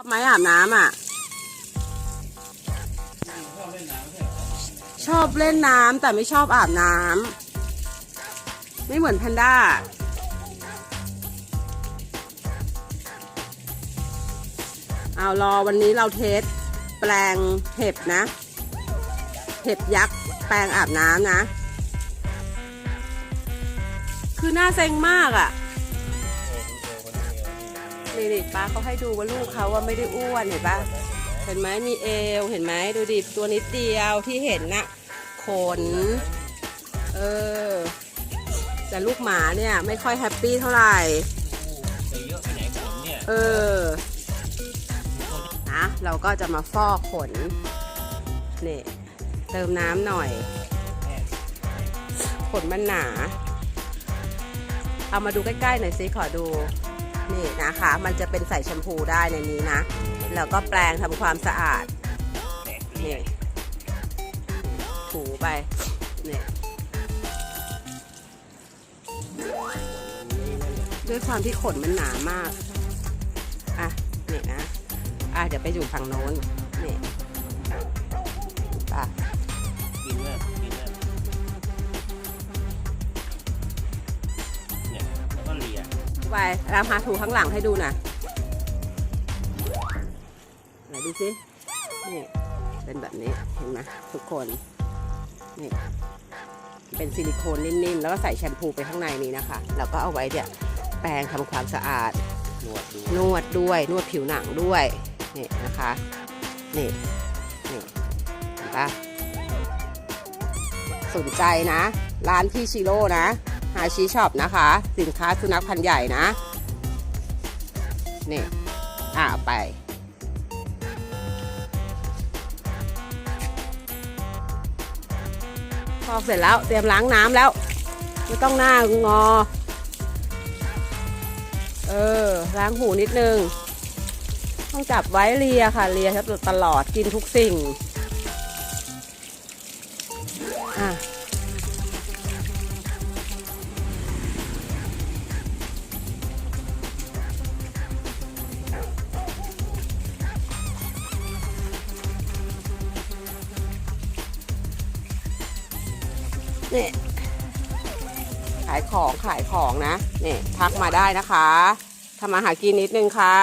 ชอบไหมอาบน้ำอะ ชอบเล่นน้ำแต่ไม่ชอบอาบน้ำไม่เหมือนแพนด้า เอารอวันนี้เราเทสแปลงเห็บนะ เห็บยักษ์แปลงอาบน้ำนะ คือน่าเซ็งมากอะ่ นี่ดิป้าเขาให้ดูว่าลูกเขาว่าไม่ได้อ้วนเห็นปะเห็นไหมมีเอวเห็นไหมดูดิตัวนิดเดียวที่เห็นน่ะขน เออ แต่ลูกหมาเนี่ยไม่ค่อยแฮปปี้เท่าไหร่เอะไปไหนผมเนี่ยเออนะเราก็จะมาฟอกขนนี่เติมน้ำหน่อย ขนมันหนา เอามาดูใกล้ๆหน่อยสิขอดู นี่นะคะ มันจะเป็นใส่แชมพูได้ในนี้นะ แล้วก็แปรงทำความสะอาด นี่ ถูไป นี่ด้วยความที่ขนมันหนามาก อะ นี่นะ อะ เดี๋ยวไปอยู่ฝั่งโน้น ไปรามาถูข้างหลังให้ดูหน่ะไหนดูสินี่เป็นแบบนี้เห็นไหมทุกคนนี่เป็นซิลิโคนนิ่มๆ แล้วก็ใส่แชมพูไปข้างในนี้นะคะ แล้วก็เอาไว้เนี่ยแปรงทำความสะอาด นวดดูนวดด้วยนวดผิวหนังด้วยนี่นะคะนี่นี่เห็นปะสนใจนะ ร้านพี่ชิโร่นะาชิช็อปนะคะ สินค้าสุนัขพันธุ์ใหญ่นะ นี่ อะเอาไป พอกเสร็จแล้วเตรียมล้างน้ำแล้ว ไม่ต้องหน้างอ เออ ล้างหูนิดนึง ต้องจับไว้เลียค่ะ เลียตลอดกินทุกสิ่ง อะ นี่ขายของขายของนะนี่ทักมาได้นะคะทำมาหากินนิดนึงค่ะ